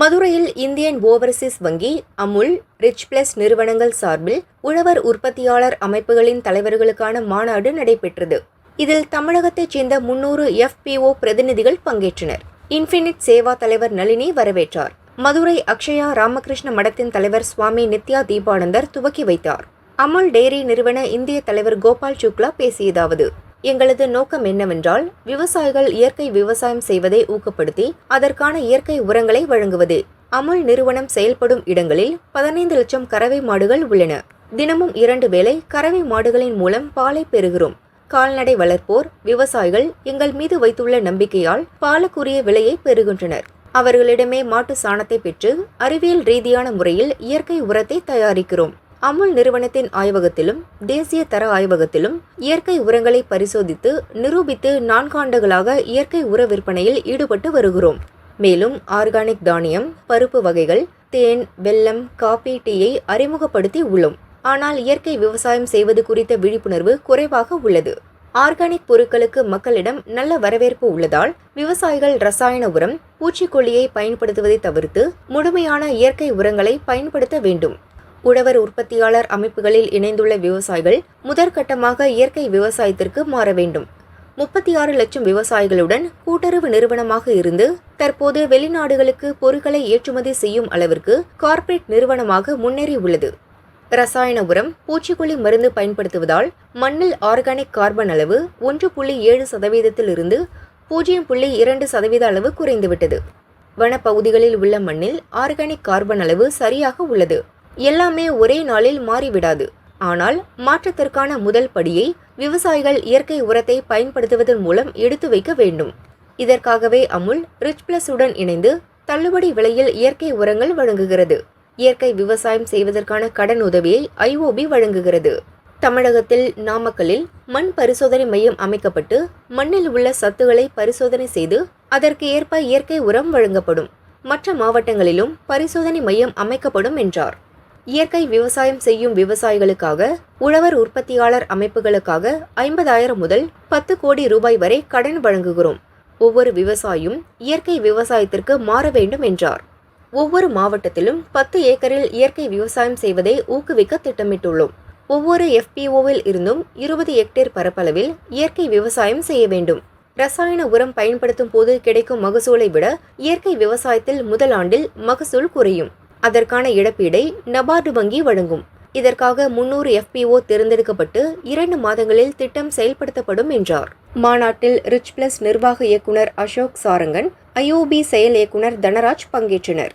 மதுரையில் Indian Overseas வங்கி Amul rich plus நிறுவனங்கள் சார்பில் உழவர் உற்பத்தியாளர் அமைப்புகளின் தலைவர்களுக்கான மாநாடு நடைபெற்றது. இதில் தமிழகத்தைச் சேர்ந்த முன்னூறு எஃபிஓ பிரதிநிதிகள் பங்கேற்றனர். இன்ஃபினிட் சேவா தலைவர் நளினி வரவேற்றார். மதுரை அக்ஷயா ராமகிருஷ்ண மடத்தின் தலைவர் சுவாமி நித்யா தீபானந்தர் துவக்கி வைத்தார். அமுல் டெய்ரி நிறுவன இந்திய தலைவர் கோபால் சுக்லா பேசியதாவது எங்களது நோக்கம் என்னவென்றால் விவசாயிகள் இயற்கை விவசாயம் செய்வதை ஊக்கப்படுத்தி அதற்கான இயற்கை உரங்களை வழங்குவது. அமுல் நிறுவனம் செயல்படும் இடங்களில் பதினைந்து லட்சம் கறவை மாடுகள் உள்ளன. தினமும் இரண்டு வேளை கறவை மாடுகளின் மூலம் பாலை பெறுகிறோம். கால்நடை வளர்ப்போர் விவசாயிகள் எங்கள் மீது வைத்துள்ள நம்பிக்கையால் பாலுக்குரிய விலையை பெறுகின்றனர். அவர்களிடமே மாட்டு சாணத்தை பெற்று அறிவியல் ரீதியான முறையில் இயற்கை உரத்தை தயாரிக்கிறோம். அமுல் நிறுவனத்தின் ஆய்வகத்திலும் தேசிய தர ஆய்வகத்திலும் இயற்கை உரங்களை பரிசோதித்து நிரூபித்து நான்காண்டுகளாக இயற்கை உர விற்பனையில் ஈடுபட்டு வருகிறோம். மேலும் ஆர்கானிக் தானியம் பருப்பு வகைகள் தேன் வெல்லம் காபி டீயை அறிமுகப்படுத்தி உள்ளோம். ஆனால் இயற்கை விவசாயம் செய்வது குறித்த விழிப்புணர்வு குறைவாக உள்ளது. ஆர்கானிக் பொருட்களுக்கு மக்களிடம் நல்ல வரவேற்பு உள்ளதால் விவசாயிகள் ரசாயன உரம் பூச்சிக்கொல்லியை பயன்படுத்துவதை தவிர்த்து முழுமையான இயற்கை உரங்களை பயன்படுத்த வேண்டும். உழவர் உற்பத்தியாளர் அமைப்புகளில் இணைந்துள்ள விவசாயிகள் முதற்கட்டமாக இயற்கை விவசாயத்திற்கு மாற வேண்டும். முப்பத்தி ஆறு லட்சம் விவசாயிகளுடன் கூட்டுறவு நிறுவனமாக இருந்து தற்போது வெளிநாடுகளுக்கு பொருட்களை ஏற்றுமதி செய்யும் அளவிற்கு கார்ப்பரேட் நிறுவனமாக முன்னேறி உள்ளது. ரசாயன உரம் பூச்சிக்கொல்லி மருந்து பயன்படுத்துவதால் மண்ணில் ஆர்கானிக் கார்பன் அளவு ஒன்று புள்ளி ஏழு சதவீதத்திலிருந்து பூஜ்ஜியம் புள்ளி இரண்டு சதவீத அளவு குறைந்துவிட்டது. வனப்பகுதிகளில் உள்ள மண்ணில் ஆர்கானிக் கார்பன் அளவு சரியாக உள்ளது. எல்லாமே ஒரே நாளில் மாறிவிடாது. ஆனால் மாற்றத்திற்கான முதல் படியை விவசாயிகள் இயற்கை உரத்தை பயன்படுத்துவதன் மூலம் எடுத்து வைக்க வேண்டும். இதற்காகவே அமுல் ரிச் பிளஸ் உடன் இணைந்து தள்ளுபடி விலையில் இயற்கை உரங்கள் வழங்குகிறது. இயற்கை விவசாயம் செய்வதற்கான கடன் உதவியை ஐஓபி வழங்குகிறது. தமிழகத்தில் நாமக்கலில் மண் பரிசோதனை மையம் அமைக்கப்பட்டு மண்ணில் உள்ள சத்துக்களை பரிசோதனை செய்து அதற்கு ஏற்ப இயற்கை உரம் வழங்கப்படும். மற்ற மாவட்டங்களிலும் பரிசோதனை மையம் அமைக்கப்படும் என்றார். இயற்கை விவசாயம் செய்யும் விவசாயிகளுக்காக உழவர் உற்பத்தியாளர் அமைப்புகளுக்காக ஐம்பதாயிரம் முதல் பத்து கோடி ரூபாய் வரை கடன் வழங்குகிறோம். ஒவ்வொரு விவசாயியும் இயற்கை விவசாயத்திற்கு மாற வேண்டும் என்றார். ஒவ்வொரு மாவட்டத்திலும் பத்து ஏக்கரில் இயற்கை விவசாயம் செய்வதை ஊக்குவிக்க திட்டமிட்டுள்ளோம். ஒவ்வொரு எஃபிஓவில் இருந்தும் இருபது ஹெக்டேர் பரப்பளவில் இயற்கை விவசாயம் செய்ய வேண்டும். ரசாயன உரம் பயன்படுத்தும் போது கிடைக்கும் மகசூலை விட இயற்கை விவசாயத்தில் முதல் ஆண்டில் மகசூல் குறையும். அதற்கான இழப்பீடை நபார்டு வங்கி வழங்கும். இதற்காக முன்னூறு எஃபிஓ தேர்ந்தெடுக்கப்பட்டு இரண்டு மாதங்களில் திட்டம் செயல்படுத்தப்படும் என்றார். மாநாட்டில் ரிச் பிளஸ் நிர்வாக இயக்குனர் அசோக் சாரங்கன் ஐஓபி செயல் இயக்குனர் தனராஜ் பங்கேற்றனர்.